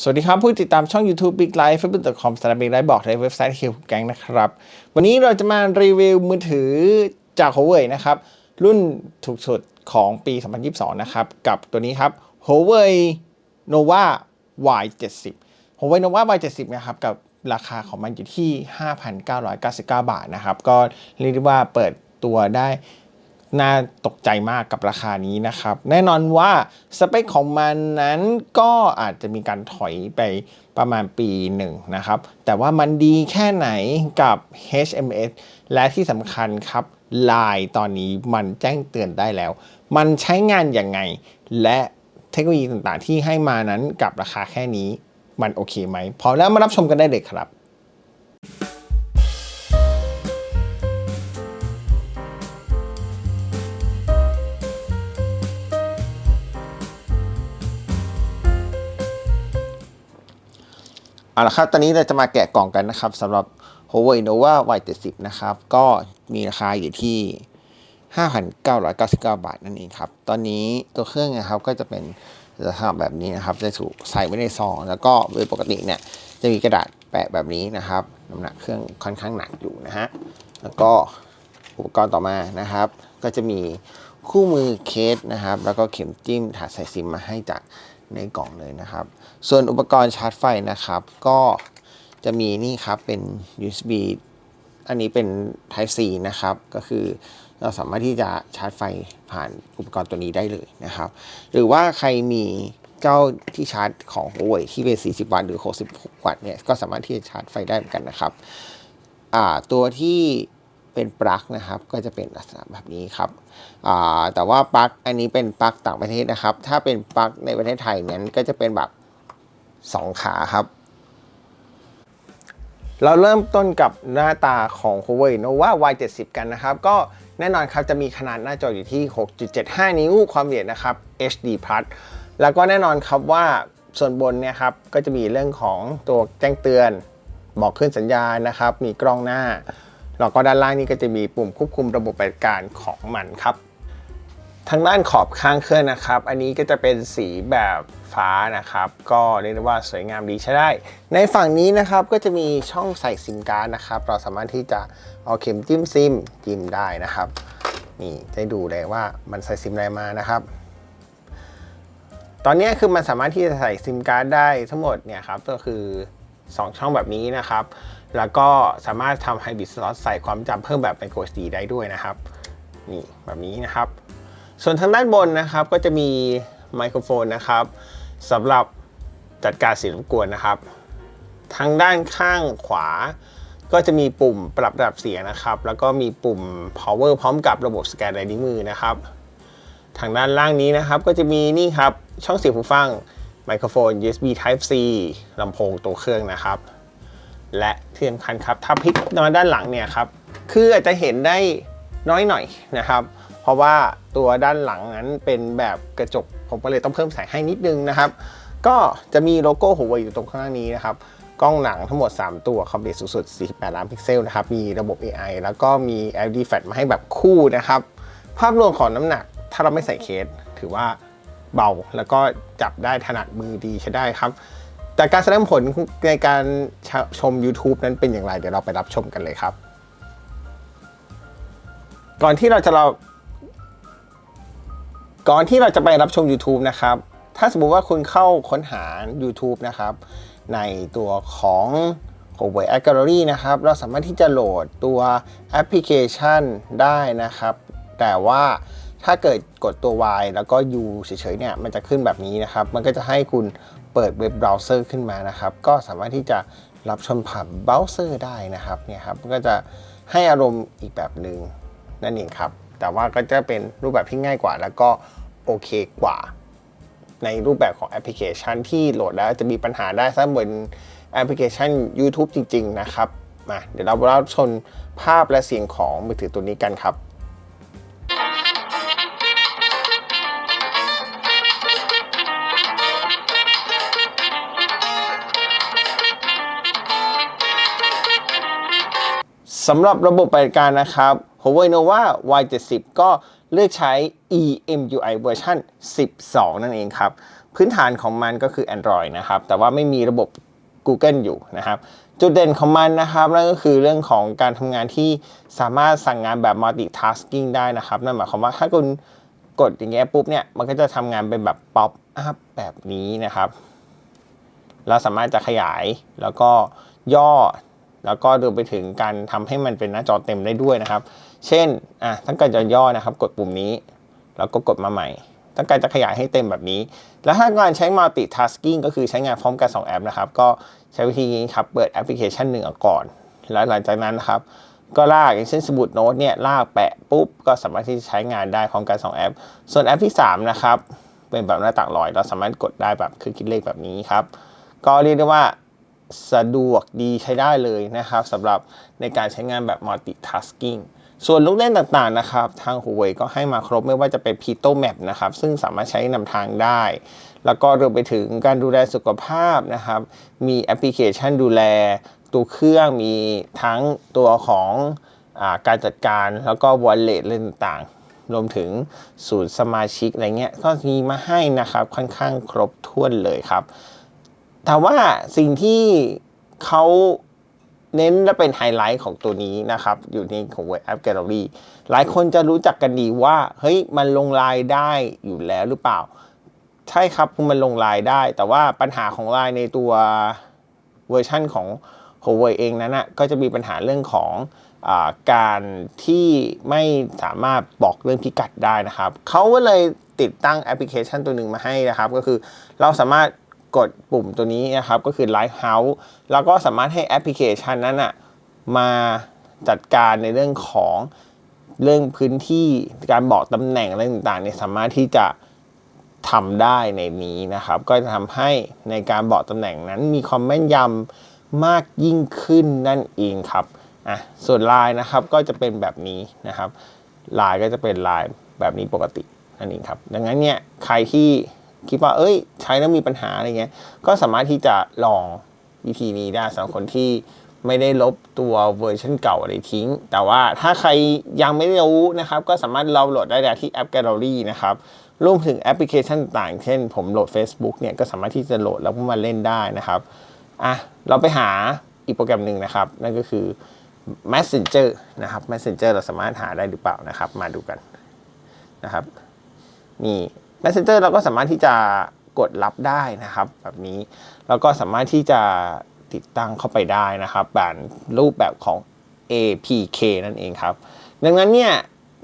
สวัสดีครับ ผู้ติดตามช่อง YouTube Big Life Facebook.com สำหรับ Big Life บอกในเว็บไซต์คิวแกงนะครับ วันนี้เราจะมารีวิวมือถือจาก Huawei นะครับ รุ่นถูกสุดของปี 2022 นะครับ กับตัวนี้ครับ Huawei Nova Y70 Huawei Nova Y70 นะครับ กับราคาของมันอยู่ที่ 5,999 บาทนะครับ ก็เรียกได้ว่าเปิดตัวได้ น่าตกใจมากกับราคานี้นะครับ แน่นอนว่าสเปคของมันนั้นก็อาจจะมีการถอยไปประมาณปีหนึ่งนะครับ แต่ว่ามันดีแค่ไหนกับ HMS และที่สำคัญครับ Line ตอนนี้มันแจ้งเตือนได้แล้ว มันใช้งานยังไง และเทคโนโลยีต่างๆ ที่ให้มานั้นกับราคาแค่นี้มันโอเคไหมพอแล้วมารับชมกันได้เลยครับ เอาละครับ ตอนนี้เราจะมาแกะกล่องกันนะครับสำหรับ Huawei Nova Y70 นะครับ ก็มีราคาอยู่ที่ 5,999 บาทนั่นเองครับ ตอนนี้ตัวเครื่องนะครับก็จะเป็นลักษณะแบบนี้นะครับ จะถูกใส่ไว้ในซอง แล้วก็โดยปกติเนี่ยจะมีกระดาษแปะแบบนี้นะครับน้ำหนักเครื่องค่อนข้างหนักอยู่นะฮะ แล้วก็อุปกรณ์ต่อมานะครับ ก็จะมี คู่มือเคสนะครับ แล้วก็เข็มจิ้มถาดใส่ซิมมาให้จากในกล่องเลยนะครับ ส่วนอุปกรณ์ชาร์จไฟนะครับ ก็จะมีนี่ครับเป็น USB อันนี้เป็น Type C นะครับ ก็คือเราสามารถที่จะชาร์จไฟผ่านอุปกรณ์ตัวนี้ได้เลยนะครับ หรือว่าใครมีเจ้าที่ชาร์จของ Huawei ที่เป็น 40 วัตต์หรือ 66 วัตต์เนี่ย ก็สามารถที่จะชาร์จไฟได้เหมือนกันนะครับอ่าตัวที่ เป็นปลั๊กนะครับ ก็จะเป็นลักษณะแบบนี้ครับแต่ว่าปลั๊กอันนี้เป็นปลั๊กต่างประเทศนะครับ ถ้าเป็นปลั๊กในประเทศไทยนั้นก็จะเป็นแบบ 2 ขาครับ เราเริ่มต้นกับหน้าตาของ Huawei Nova Y70 กันนะครับ ก็แน่นอนครับจะมีขนาดหน้าจออยู่ที่ 6.75 นิ้วความละเอียดนะครับ HD แล้วก็แน่นอนครับว่าส่วนบนเนี่ยครับก็จะมีเรื่องของตัวแจ้งเตือน บอกขึ้นสัญญาณนะครับ มีกล้องหน้า แล้วก็ด้านล่างนี่ก็จะมีปุ่มควบคุมระบบปฏิบัติการของมันครับ ทางด้านขอบข้างเครื่องนะครับ อันนี้ก็จะเป็นสีแบบฟ้านะครับ ก็เรียกได้ว่าสวยงามดีใช้ได้ ในฝั่งนี้นะครับก็จะมีช่องใส่ซิมการ์ดนะครับ เราสามารถที่จะเอาเข็มจิ้มซิมจิ้มได้นะครับ นี่ได้ดูเลยว่ามันใส่ซิมอะไรมานะครับตอนนี้คือมันสามารถที่จะใส่ซิมการ์ดได้ทั้งหมดเนี่ยครับก็คือ 2 ช่องแบบนี้นะครับ แล้วก็สามารถทำไฮบริดสล็อตใส่ความจำเพิ่มแบบ micro SD ได้ด้วยนะครับ นี่แบบนี้นะครับ ส่วนทางด้านบนนะครับก็จะมีไมโครโฟนนะครับสำหรับจัดการเสียงรบกวนนะครับ ทางด้านข้างขวา ก็จะมีปุ่มปรับระดับเสียงนะครับ แล้วก็มีปุ่ม power พร้อมกับระบบสแกนลายนิ้วมือนะครับ ทางด้านล่างนี้นะครับก็จะมีนี่ครับช่องเสียงหูฟังไมโครโฟน USB Type C ลำโพงตัวเครื่องนะครับ และที่สำคัญครับถ้าพลิกมาด้านหลังเนี่ยครับคืออาจจะเห็นได้น้อยหน่อยนะครับ เพราะว่าตัวด้านหลังนั้นเป็นแบบกระจกผมก็เลยต้องเพิ่มแสงให้นิดนึงนะครับ ก็จะมีโลโก้ Huawei อยู่ตรงข้างนี้นะครับกล้องหนังทั้งหมด 3 ตัวความละเอียดสูงสุด 48 ล้านพิกเซลนะครับ มีระบบ AI แล้วก็มี LED flash มาให้แบบคู่นะครับ ภาพรวมของน้ำหนัก ถ้าเราไม่ใส่เคส ถือว่าเบาแล้วก็จับได้ถนัดมือดีใช้ได้ครับ แต่การแสดงผลในการชม YouTube นั้นเป็นอย่างไร เดี๋ยวเราไปรับชมกันเลยครับ ก่อนที่เราจะเรา ก่อนที่เราจะไปรับชม YouTube นะครับ ถ้าสมมุติว่าคุณเข้าค้นหา YouTube นะครับ ในตัวของ Huawei App Gallery นะครับ เราสามารถที่จะโหลดตัวแอปพลิเคชันได้นะครับ แต่ว่าถ้าเกิดกดตัว Y แล้วก็ U เฉยๆเนี่ย มันจะขึ้นแบบนี้นะครับ มันก็จะให้คุณ เปิดเว็บเบราว์เซอร์ขึ้นมานะครับ ก็สามารถที่จะรับชมผ่านเบราว์เซอร์ได้นะครับเนี่ยครับก็จะให้อารมณ์อีกแบบหนึ่งนั่นเองครับ แต่ว่าก็จะเป็นรูปแบบที่ง่ายกว่า แล้วก็โอเคกว่า ในรูปแบบของแอปพลิเคชันที่โหลดแล้วจะมีปัญหาได้ถ้าบนแอปพลิเคชัน YouTube จริง ๆ นะครับมาเดี๋ยวเรารับชมภาพและเสียงของมือถือตัวนี้กันครับ สำหรับระบบปฏิบัติการนะครับ Huawei Nova Y70 ก็เลือกใช้ EMUI เวอร์ชัน12 นั่นเองครับ พื้นฐานของมันก็คือ Android นะครับ แต่ว่าไม่มีระบบ Google อยู่นะครับ จุดเด่นของมันนะครับนั่นก็คือเรื่องของการทำงานที่สามารถสั่งงานแบบ multitasking ได้นะครับ นั่นหมายความว่าถ้าคุณกดอย่างเงี้ยปุ๊บเนี่ยมันก็จะทำงานเป็นแบบ pop up แบบนี้นะครับ เราสามารถจะขยายแล้วก็ย่อ แล้วก็รวมไปถึงการทำให้มันเป็นหน้าจอเต็มได้ด้วยนะครับ เช่นอะถ้าเกิดจะย่อนะครับ กดปุ่มนี้ แล้วก็กดมาใหม่ต้งการจะขยายให้เต็มแบบนี้ แล้วถ้าการใช้ multitasking ก็คือใช้งานพร้อมกัน 2 แอปนะครับ ก็ใช้วิธีนี้ครับ เปิดแอปพลิเคชันหนึ่งกก่อน แล้วหลังจากนั้นนะครับ ก็ลากอย่างเช่นสมุดโน้ตเนี่ยลากแปะปุ๊บ ก็สามารถที่จะใช้งานได้พร้อมกัน 2 แอป ส่วนแอปที่ 3 นะครับ เป็นแบบหน้าต่างลอย เราสามารถกดได้แบบคือคิดเลขแบบนี้ครับ ก็เรียกได้ว่า สะดวกดีใช้ได้เลยนะครับสำหรับในการใช้งานแบบ multitasking ส่วนลูกเล่นต่างๆนะครับ ทาง Huawei ก็ให้มาครบไม่ว่าจะเป็น Pito Map นะครับ ซึ่งสามารถใช้นำทางได้ แล้วก็รวมไปถึงการดูแลสุขภาพนะครับ มีแอปพลิเคชันดูแล ตัวเครื่องมีทั้งตัวของอการจัดการแล้วก็ wallet เรื่องต่างๆรวมถึงศูนย์สมาชิกอะไรเงี้ยก็มีมาให้นะครับค่อนข้างครบถ้วนเลยครับ แต่ว่าสิ่งที่เขาเน้นและเป็นไฮไลท์ของตัวนี้นะครับ อยู่ในของ Web App Gallery หลายคนจะรู้จักกันดีว่า เฮ้ย มันลงลายได้อยู่แล้วหรือเปล่า ใช่ครับมันลงลายได้ แต่ว่าปัญหาของลายในตัวเวอร์ชั่นของ Huawei เองนั้นนะก็จะมีปัญหาเรื่องของอการที่ไม่สามารถบอกเรื่องพิกัดได้นะครับ เขาก็เลยติดตั้งแอปพลิเคชันตัวหนึ่งมาให้นะครับ ก็คือเราสามารถ กดปุ่มตัวนี้นะครับ ก็คือ Lighthouse แล้วก็สามารถให้แอปพลิเคชันนั้นนะมาจัดการในเรื่องของเรื่องพื้นที่การบอกตำแหน่งอะไรต่างๆเนี่ยสามารถที่จะทำได้ในนี้นะครับ ก็จะทำให้ในการบอกตำแหน่งนั้นมีความแม่นยำมากยิ่งขึ้นนั่นเองครับอะส่วนลายนะครับก็จะเป็นแบบนี้นะครับลายก็จะเป็นลายแบบนี้ปกตินั่นเองครับ ดังนั้นเนี่ยใครที่ คิดว่าเอ้ย ใช้แล้วมีปัญหาอะไรเงี้ย ก็สามารถที่จะลองวิธีนี้ได้สำหรับคนที่ไม่ได้ลบตัวเวอร์ชันเก่าอะไรทิ้ง แต่ว่าถ้าใครยังไม่ได้รู้นะครับ ก็สามารถเราโหลดได้ที่แอป Gallery นะครับรวมถึงแอปพลิเคชันต่างเช่น ผมโหลด Facebook เนี่ยก็สามารถที่จะโหลดแล้วก็มาเล่นได้นะครับอะเราไปหาอีกโปรแกรมหนึ่งนะครับ นั่นก็คือ Messenger นะครับ Messenger เราสามารถหาได้หรือเปล่านะครับ มาดูกันนะครับ นี่ Messenger เราก็สามารถที่จะกดรับได้นะครับ แบบนี้แล้วก็สามารถที่จะติดตั้งเข้าไปได้นะครับแบบรูปแบบของ APK นั่นเองครับ ดังนั้นเนี่ย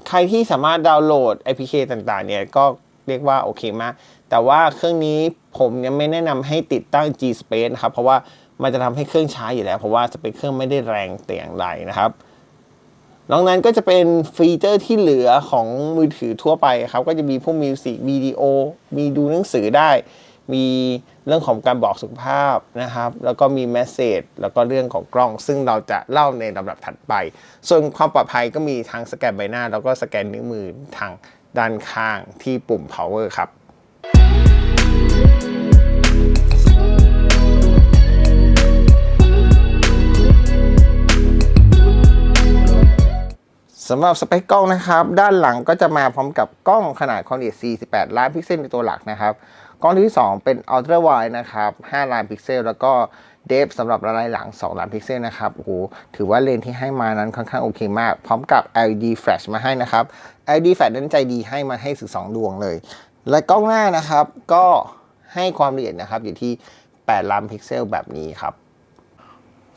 ใครที่สามารถดาวน์โหลด APK ต่างๆเนี่ยก็เรียกว่าโอเคมาก แต่ว่าเครื่องนี้ผมยังไม่แนะนำให้ติดตั้ง G Space นะครับ เพราะว่ามันจะทำให้เครื่องช้าอยู่แล้ว เพราะว่าสเปคเครื่องไม่ได้แรงแต่อย่างใดนะครับ นอกนั้นก็จะเป็นฟีเจอร์ที่เหลือของมือถือทั่วไปครับ ก็จะมีพวกมิวสิกวิดีโอ มีดูหนังสือได้ มีเรื่องของการบอกสุขภาพนะครับ แล้วก็มีแมสเซจแล้วก็เรื่องของกล้อง ซึ่งเราจะเล่าในลำดับถัดไป ส่วนความปลอดภัยก็มีทางสแกนใบหน้า แล้วก็สแกนนิ้วมือทางด้านข้างที่ปุ่ม power ครับ สำหรับสเปคกล้องนะครับ ด้านหลังก็จะมาพร้อมกับกล้องขนาดความละเอียด48 ล้านพิกเซลในตัวหลักนะครับ กล้องที่ 2 เป็น Ultra Wide นะครับ 5 ล้านพิกเซล แล้วก็เดฟสำหรับระลายหลัง 2 ล้านพิกเซลนะครับโอ้โหถือว่าเลนส์ที่ให้มานั้นค่อนข้างโอเคมาก พร้อมกับ LED flash มาให้นะครับ LED flash นั้นใจดีให้มาให้ถึง2ดวงเลย และกล้องหน้านะครับก็ให้ความละเอียดนะครับอยู่ที่ 8 ล้านพิกเซลแบบนี้ครับ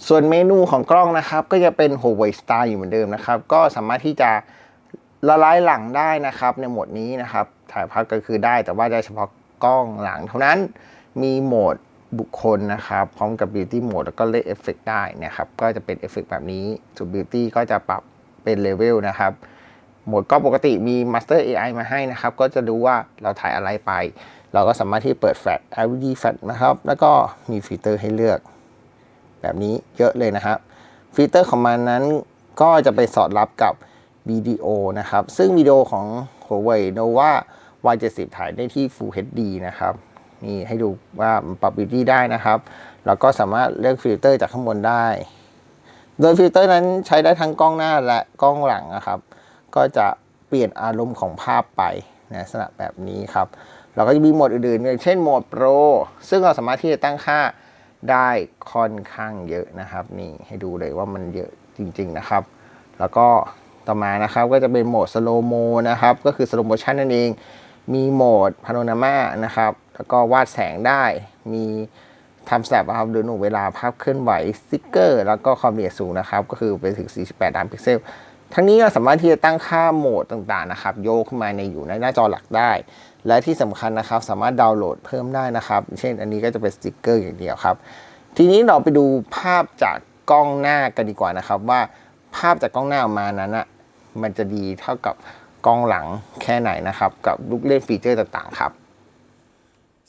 ส่วนเมนูของกล้องนะครับ ก็จะเป็น Huawei Star อยู่เหมือนเดิมนะครับ ก็สามารถที่จะละลายหลังได้นะครับ ในโหมดนี้นะครับ ถ่ายภาพก็คือได้แต่ว่าได้เฉพาะกล้องหลังเท่านั้นมีโหมดบุคคลนะครับ พร้อมกับ Beauty Mode แล้วก็เล่นเอฟเฟกได้นะครับ ก็จะเป็นเอฟเฟกแบบนี้ส่วน Beauty ก็จะปรับเป็นเลเวลนะครับโหมดก็ปกติมี Master AI มาให้นะครับ ก็จะดูว่าเราถ่ายอะไรไป เราก็สามารถที่เปิดแฟลช LED แฟลชนะครับ แล้วก็มีฟิลเตอร์ให้เลือก แบบนี้เยอะเลยนะครับฟีเจอร์ของมันนั้นก็จะไปสอดรับกับวิดีโอนะครับ ซึ่งวิดีโอของ Huawei Nova Y70 ถ่ายได้ที่ Full HD นะครับนี่ให้ดูว่าปรับวิดีได้นะครับ แล้วก็สามารถเลือกฟิลเตอร์จากข้างบนได้ โดยฟิลเตอร์นั้นใช้ได้ทั้งกล้องหน้าและกล้องหลังนะครับ ก็จะเปลี่ยนอารมณ์ของภาพไปในลักษณะแบบนี้ครับ เราก็จะมีโหมดอื่นๆอย่างเช่นโหมดโปรซึ่งเราสามารถที่จะตั้งค่า ได้ค่อนข้างเยอะนะครับนี่ให้ดูเลยว่ามันเยอะจริงๆนะครับ แล้วก็ต่อมานะครับก็จะเป็นโหมดสโลโมนะครับก็คือสโลโมชันนั่นเอง มีโหมดพาโนนามานะครับแล้วก็วาดแสงได้มีทำสแตปครับดูหนูเวลาภาพเคลื่อนไหวสติกเกอร์ แล้วก็ความละเอียดสูงนะครับ ก็คือไปถึง 48 ล้านพิกเซล ทั้งนี้เราสามารถที่จะตั้งค่าโหมดต่างๆนะครับ โยกขึ้นมาในอยู่ในหน้าจอหลักได้ และที่สำคัญนะครับ สามารถดาวน์โหลดเพิ่มได้นะครับ เช่นอันนี้ก็จะเป็นสติกเกอร์อย่างเดียวครับ ทีนี้เราไปดูภาพจากกล้องหน้ากันดีกว่านะครับ ว่าภาพจากกล้องหน้าออกมานั้นอะมันจะดีเท่ากับกล้องหลังแค่ไหนนะครับ กับลูกเล่นฟีเจอร์ต่างๆครับ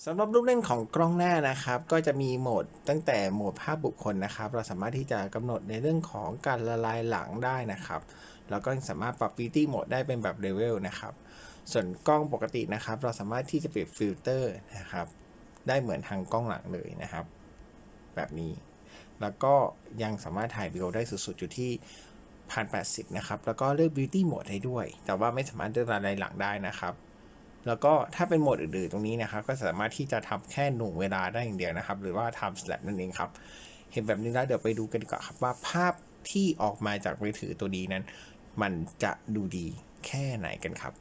สำหรับลูกเล่นของกล้องหน้านะครับ ก็จะมีโหมดตั้งแต่โหมดภาพบุคคลนะครับ เราสามารถที่จะกำหนดในเรื่องของการละลายหลังได้นะครับ แล้วก็สามารถปรับ Beauty Mode ได้เป็นแบบเลเวลนะครับ ส่วนกล้องปกตินะครับ เราสามารถที่จะเปลี่ยนฟิลเตอร์นะครับ ได้เหมือนทางกล้องหลังเลยนะครับ แบบนี้ แล้วก็ยังสามารถถ่ายวิดีโอได้สุดๆอยู่ที่พันแปดสิบนะครับ แล้วก็เลือก Beauty Mode ให้ด้วย แต่ว่าไม่สามารถเลือกอะไรหลังได้นะครับแล้วก็ถ้าเป็นโหมดอื่นๆตรงนี้นะครับ ก็สามารถที่จะทำแค่หน่วงเวลาได้อย่างเดียวนะครับ หรือว่า time slap นั่นเองครับ เห็นแบบนี้แล้วเดี๋ยวไปดูกันกว่าครับว่าภาพที่ออกมาจากมือถือตัวนี้นั้น มันจะดูดีแค่ไหนกันครับ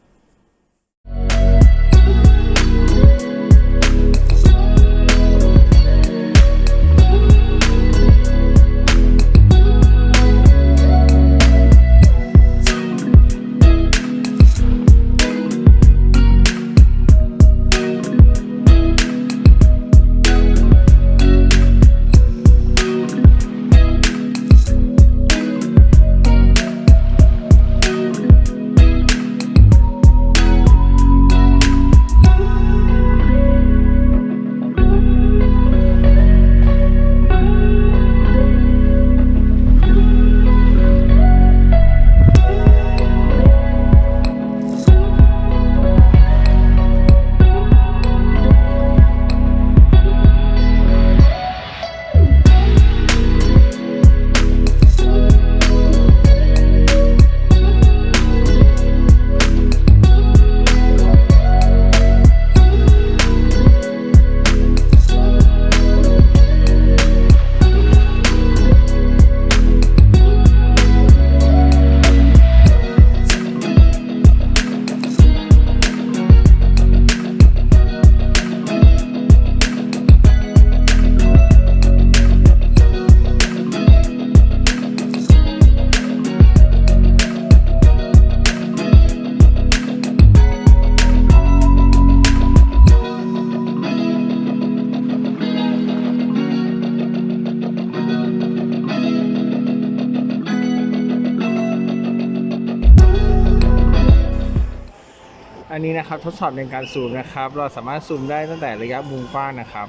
นนี้นะครับทดสอบในการซูมนะครับ เราสามารถซูมได้ตั้งแต่ระยะมุมกว้างนะครับ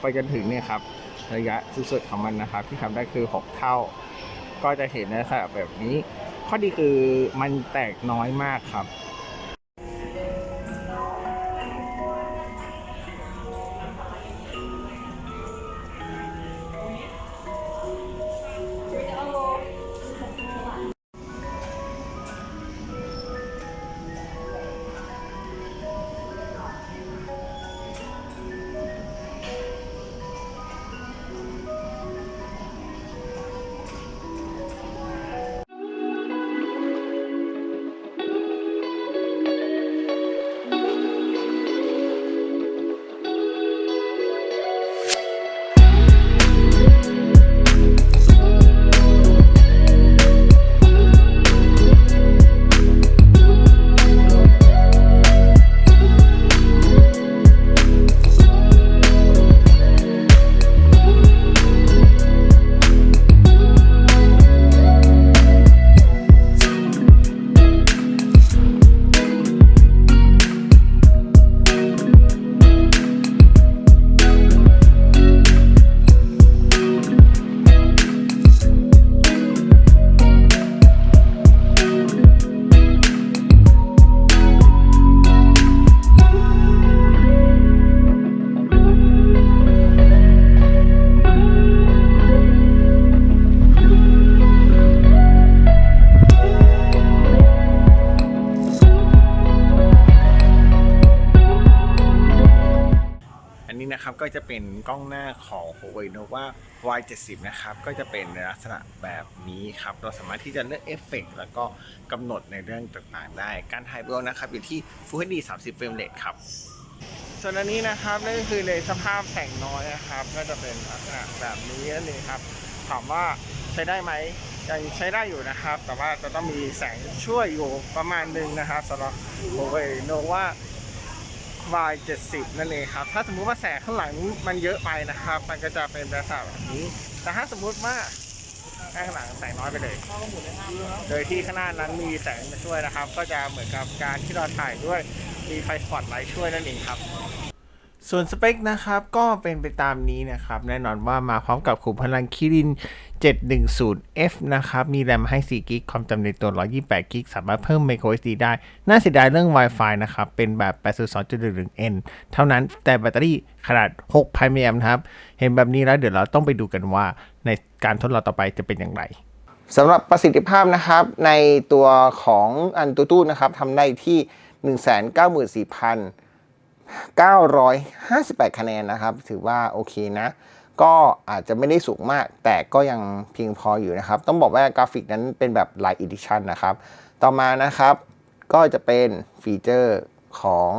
ไปจนถึงเนี่ยครับระยะสุดๆของมันนะครับ ที่ทำได้คือ 6 เท่า ก็จะเห็นในลักษณะแบบนี้ ข้อดีคือมันแตกน้อยมากครับ ก็จะเป็นกล้องหน้าของ Huawei Nova Y70 นะครับ ก็จะเป็นในลักษณะแบบนี้ครับ เราสามารถที่จะเลือกเอฟเฟกต์แล้วก็กำหนดในเรื่องต่างๆ ได้ การถ่ายวิดีโอนะครับ อยู่ที่ Full HD 30 เฟรมเรทครับ ส่วนอันนี้นะครับนั่นก็คือในสภาพแสงน้อยนะครับ ก็จะเป็นลักษณะแบบนี้นั่นเองครับ ถามว่าใช้ได้ไหมยังใช้ได้อยู่นะครับ แต่ว่าจะต้องมีแสงช่วยอยู่ประมาณหนึงนะครับสำหรับ Huawei Nova Y70 นั่นเองครับ ถ้าสมมุติว่าแสงข้างหลังมันเยอะไปนะครับ มันก็จะเป็นแบบแบบนี้ แต่ถ้าสมมุติว่าข้างหลังแสงน้อยไปเลย โดยที่ข้างหน้านั้นมีแสงมาช่วยนะครับ ก็จะเหมือนกับการที่เราถ่ายด้วยมีไฟสปอตไลท์ช่วยนั่นเองครับ ส่วนสเปคนะครับ ก็เป็นไปตามนี้นะครับ แน่นอนว่ามาพร้อมกับขุมพลังคิริน 710F นะครับ มีแรมให้4กิกความจำในตัว 128กิกสามารถเพิ่ม microSD ได้ น่าเสียดายเรื่อง Wi-Fi นะครับ เป็นแบบ 802.11n เท่านั้นแต่แบตเตอรี่ขนาด 6,000มิลลิแอมป์ครับ เห็นแบบนี้แล้วเดี๋ยวเราต้องไปดูกันว่าในการทดลองต่อไปจะเป็นอย่างไรสำหรับประสิทธิภาพนะครับในตัวของอันตูตูนะครับทำได้ที่ 194,000 958 คะแนนนะครับ ถือว่าโอเคนะ ก็อาจจะไม่ได้สูงมาก แต่ก็ยังเพียงพออยู่นะครับ ต้องบอกว่ากราฟิกนั้นเป็นแบบ Light Edition นะครับ ต่อมานะครับ ก็จะเป็นฟีเจอร์ของ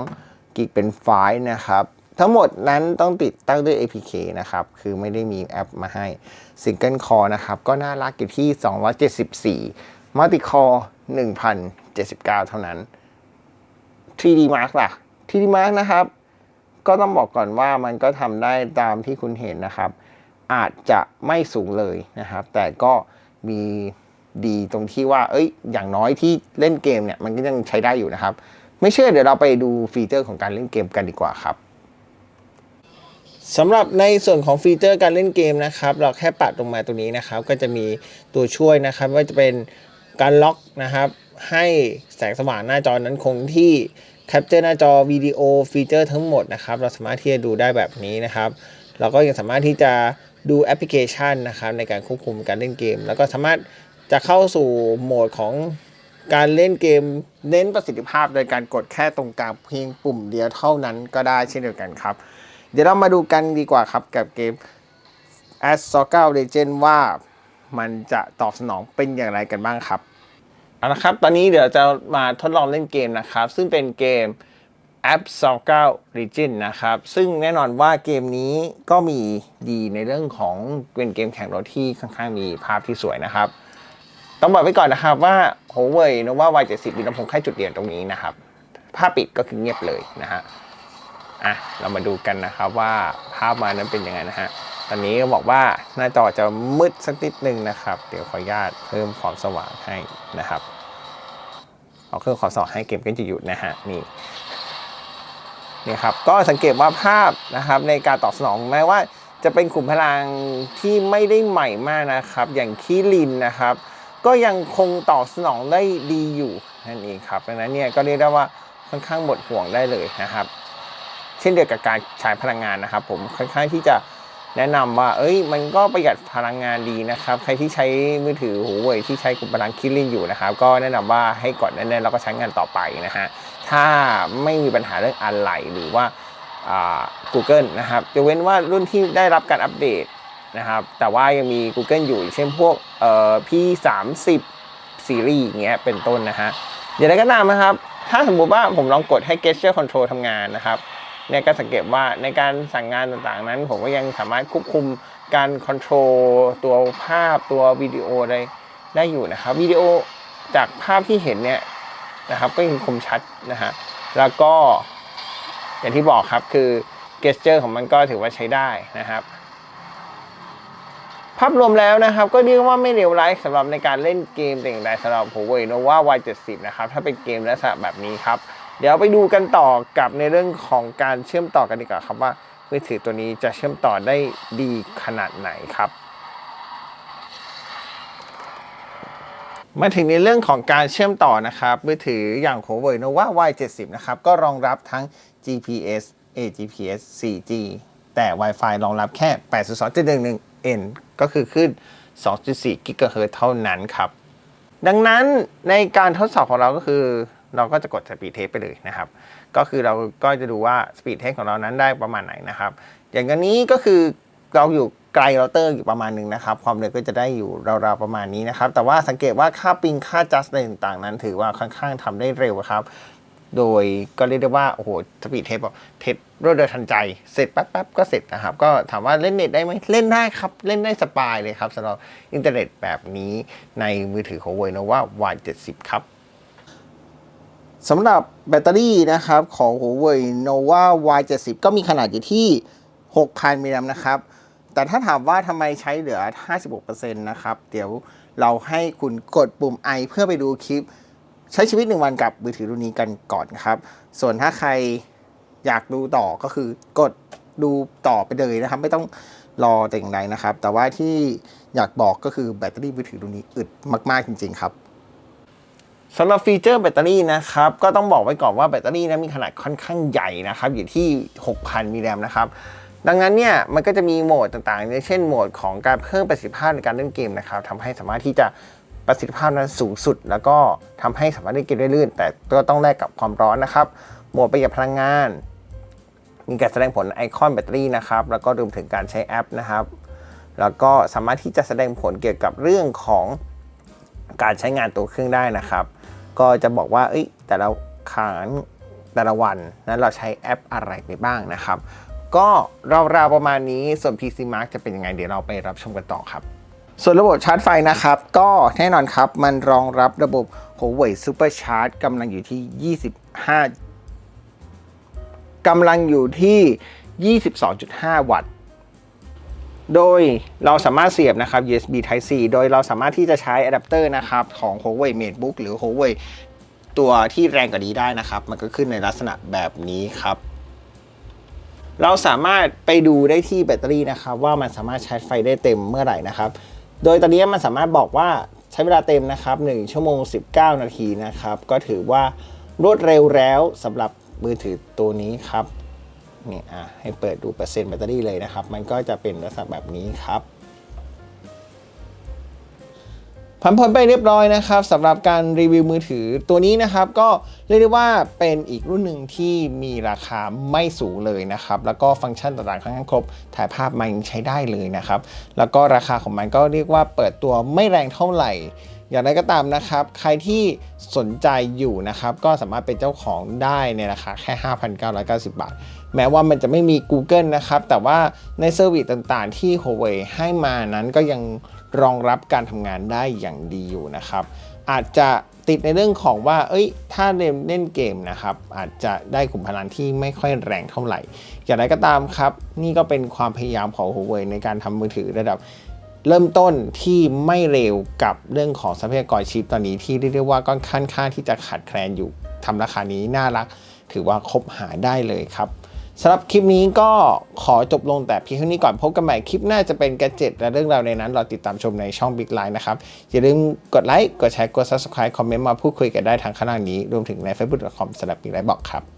Geek ไฟล์นะครับ ทั้งหมดนั้นต้องติดตั้งด้วย APK นะครับ คือไม่ได้มีแอปมาให้ Single Core นะครับ ก็น่ารักอยู่ที่ 274 Multi Core 1079 เท่านั้น 3D Mark ล่ะ 3D Mark นะครับ ก็ต้องบอกก่อนว่ามันก็ทำได้ตามที่คุณเห็นนะครับ อาจจะไม่สูงเลยนะครับ แต่ก็มีดีตรงที่ว่า เอ้ย อย่างน้อยที่เล่นเกมเนี่ย มันก็ยังใช้ได้อยู่นะครับ ไม่เชื่อเดี๋ยวเราไปดูฟีเจอร์ของการเล่นเกมกันดีกว่าครับสำหรับในส่วนของฟีเจอร์การเล่นเกมนะครับ เราแค่ปัดลงมาตรงนี้นะครับ ก็จะมีตัวช่วยนะครับ ว่าจะเป็นการล็อกนะครับ ให้แสงสว่างหน้าจอนั้นคงที่ แคปเจอร์หน้าจอวิดีโอฟีเจอร์ทั้งหมดนะครับ เราสามารถที่จะดูได้แบบนี้นะครับ เราก็ยังสามารถที่จะดูแอปพลิเคชันนะครับในการควบคุมการเล่นเกม แล้วก็สามารถจะเข้าสู่โหมดของการเล่นเกมเน้นประสิทธิภาพโดยการกดแค่ตรงกลางเพียงปุ่มเดียวเท่านั้นก็ได้เช่นเดียวกันครับ เดี๋ยวเรามาดูกันดีกว่าครับกับเกม a s s o c a Legend ว่ามันจะตอบสนองเป็นอย่างไรกันบ้างครับ เอาละครับ ตอนนี้เดี๋ยวจะมาทดลองเล่นเกมนะครับ ซึ่งเป็นเกม a p s o c a Legend นะครับ ซึ่งแน่นอนว่าเกมนี้ก็มีดีในเรื่องของเป็นเกมแข่งรถที่ค่อนข้างมีภาพที่สวยนะครับ ต้องบอกไว้ก่อนนะครับว่า Huawei Nova Y70 มีลำโพงแค่จุดเดียวตรงนี้นะครับ ภาพปิดก็คือเงียบเลยนะฮะ อะ เรามาดูกันนะครับว่าภาพมานั้นเป็นยังไงนะฮะ ตอนนี้ก็บอกว่าหน้าจอจะมืดสักนิดนึงนะครับ เดี๋ยวขออนุญาตเพิ่มความสว่างให้นะครับ เอาเครื่องความสว่างให้เกมก็จะหยุดนะฮะนี่นี่ครับก็สังเกตว่าภาพนะครับในการตอบสนองแม้ว่าจะเป็นขุมพลังที่ไม่ได้ใหม่มากนะครับ อย่างคีรินนะครับ ก็ยังคงตอบสนองได้ดีอยู่นั่นเองครับดังนั้นเนี่ยก็เรียกได้ว่าค่อนข้างหมดห่วงได้เลยนะครับ เช่นเดียวกับการใช้พลังงานนะครับ ผมค่อนข้างที่จะ แนะนำว่า เอ้ย มันก็ประหยัดพลังงานดีนะครับ ใครที่ใช้มือถือหูเว่ยที่ใช้กลุ่มพลังคิรินอยู่นะครับ ก็แนะนำว่าให้กดแน่นๆแล้วก็ใช้งานต่อไปนะฮะ ถ้าไม่มีปัญหาเรื่องอะไหล่หรือว่าอ่า Google นะครับยกเว้นว่ารุ่นที่ได้รับการอัปเดตนะครับ แต่ว่ายังมี Google อยู่ เช่นพวกเอ่อ P30 ซีรีส์อย่างเงี้ย เป็นต้นนะฮะอย่างไรก็ตามนะครับ ถ้าสมมติว่าผมลองกดให้ gesture control ทำงานนะครับ เนี่ยก็สังเกตว่าในการสั่งงานต่างๆนั้น ผมก็ยังสามารถควบคุมการคอนโทรลตัวภาพตัววิดีโอได้ได้อยู่นะครับวิดีโอจากภาพที่เห็นเนี่ยนะครับก็ยังคมชัดนะฮะแล้วก็อย่างที่บอกครับคือเกสเจอร์ของมันก็ถือว่าใช้ได้นะครับ ภาพรวมแล้วนะครับก็เรียกว่าไม่เลวร้ายสำหรับในการเล่นเกมแต่อย่างใดสำหรับ Huawei Nova Y70 นะครับถ้าเป็นเกมลักษณะแบบนี้ครับ เดี๋ยวไปดูกันต่อกับในเรื่องของการเชื่อมต่อกันดีกว่าครับว่ามือถือตัวนี้จะเชื่อมต่อได้ดีขนาดไหนครับ มาถึงในเรื่องของการเชื่อมต่อนะครับมือถืออย่าง Huawei Nova Y70 นะครับก็รองรับทั้ง GPS AGPS 4G แต่ Wi-Fi รองรับแค่ 802.11n ก็คือขึ้น 2.4 GHz เท่านั้นครับ ดังนั้นในการทดสอบของเราก็คือ เราก็จะกดสปีดเทสไปเลยนะครับ ก็คือเราก็จะดูว่าสปีดเทสของเรานั้นได้ประมาณไหนนะครับ อย่างนี้ก็คือเราอยู่ไกลเราเตอร์อยู่ประมาณหนึ่งนะครับ ความเร็วก็จะได้อยู่ราวๆประมาณนี้นะครับ แต่ว่าสังเกตว่าค่าปิงค่าจัสอะไรต่างๆ นั้นถือว่าค่อนข้างทำได้เร็วครับ โดยก็เรียกได้ว่า โอ้โหสปีดเทปเทปรวดเร็วทันใจ เสร็จแป๊บๆก็เสร็จนะครับ ก็ถามว่าเล่นเน็ตได้ไหมเล่นได้ครับ เล่นได้สบายเลยครับสำหรับอินเทอร์เน็ตแบบนี้ในมือถือของ v o i n o v a Y70 ครับ สำหรับแบตเตอรี่นะครับของ Huawei Nova Y70 ก็มีขนาดอยู่ที่ 6,000 มิลลิแอมป์นะครับ แต่ถ้าถามว่าทำไมใช้เหลือ 56%นะครับ เดี๋ยวเราให้คุณกดปุ่ม I เพื่อไปดูคลิป ใช้ชีวิตหนึ่งวันกับมือถือรุ่นนี้กันก่อนครับ ส่วนถ้าใครอยากดูต่อก็คือกดดูต่อไปเลยนะครับ ไม่ต้องรอแต่อย่างใดนะครับ แต่ว่าที่อยากบอกก็คือแบตเตอรี่มือถือรุ่นนี้อึดมากๆจริง ๆ ครับ สำหรับฟีเจอร์แบตเตอรี่นะครับ ก็ต้องบอกไว้ก่อนว่าแบตเตอรี่นะมีขนาดค่อนข้างใหญ่นะครับ อยู่ที่ 6,000 มิลลิแอมป์นะครับ ดังนั้นเนี่ย มันก็จะมีโหมดต่างๆอย่างเช่นโหมดของการเพิ่มประสิทธิภาพในการเล่นเกมนะครับทำให้สามารถที่จะประสิทธิภาพนั้นสูงสุด แล้วก็ทำให้สามารถเล่นเกมได้ลื่น แต่ก็ต้องแลกกับความร้อนนะครับ โหมดประหยัดพลังงาน มีการแสดงผลไอคอนแบตเตอรี่นะครับ แล้วก็รวมถึงการใช้แอปนะครับ แล้วก็สามารถที่จะแสดงผลเกี่ยวกับเรื่องของการใช้งานตัวเครื่องได้นะครับ ก็จะบอกว่าเอ้ยแต่ละครั้งแต่ละวันนั้นเราใช้แอปอะไรไปบ้างนะครับ ก็ราวๆประมาณนี้ส่วน PC Mark จะเป็นยังไงเดี๋ยวเราไปรับชมกันต่อครับ ส่วนระบบชาร์จไฟนะครับ ก็แน่นอนครับ มันรองรับระบบ Huawei Super Charge กำลังอยู่ที่ 25กำลังอยู่ที่ 22.5 วัตต์ โดยเราสามารถเสียบนะครับ USB Type C โดยเราสามารถที่จะใช้อะแดปเตอร์นะครับของ Huawei MateBook หรือ Huawei ตัวที่แรงกว่านี้ได้นะครับ มันก็ขึ้นในลักษณะแบบนี้ครับ เราสามารถไปดูได้ที่แบตเตอรี่นะครับ ว่ามันสามารถชาร์จไฟได้เต็มเมื่อไหร่นะครับ โดยตอนนี้มันสามารถบอกว่าใช้เวลาเต็มนะครับ 1 ชั่วโมง 19 นาทีนะครับ ก็ถือว่ารวดเร็วแล้วสำหรับมือถือตัวนี้ครับ นี่อะให้เปิดดูเปอร์เซ็นต์แบตเตอรี่เลยนะครับ มันก็จะเป็นลักษณะแบบนี้ครับพันพ้นไปเรียบร้อยนะครับสำหรับการรีวิวมือถือตัวนี้นะครับก็เรียกได้ว่าเป็นอีกรุ่นหนึ่งที่มีราคาไม่สูงเลยนะครับ แล้วก็ฟังก์ชันต่างๆค่อนข้างครบ ถ่ายภาพมันใช้ได้เลยนะครับ แล้วก็ราคาของมันก็เรียกว่าเปิดตัวไม่แรงเท่าไหร่ อย่างไรก็ตามนะครับ ใครที่สนใจอยู่นะครับ ก็สามารถเป็นเจ้าของได้ในราคาแค่ 5,990 บาท แม้ว่ามันจะไม่มี Google นะครับ แต่ว่าในเซอร์วิสต่างๆ ที่ Huawei ให้มานั้นก็ยังรองรับการทำงานได้อย่างดีอยู่นะครับ อาจจะติดในเรื่องของว่า เอ้ย ถ้าเล่นเล่นเกมนะครับ อาจจะได้ขุมพลังที่ไม่ค่อยแรงเท่าไหร่ อย่างไรก็ตามครับ นี่ก็เป็นความพยายามของ Huawei ในการทำมือถือระดับเริ่มต้นที่ไม่เร็วกับเรื่องของทรัพยากรชิปตอนนี้ที่เรียกได้ว่าก็ค่อนข้างที่จะขาดแคลนอยู่ทำราคานี้น่ารัก ถือว่าคบหาได้เลยครับ สำหรับคลิปนี้ก็ขอจบลงแต่เพียงเท่านี้ก่อนพบกันใหม่คลิปหน้าจะเป็นกระเจ็ดและเรื่องราวในนั้นเราติดตามชมในช่อง Big Line นะครับ อย่าลืมกดไลค์กดแชร์กด Subscribe คอมเมนต์มาพูดคุยกันได้ทางข้างล่างนี้ รวมถึงใน facebook.com สำหรับ Big Line บอกครับ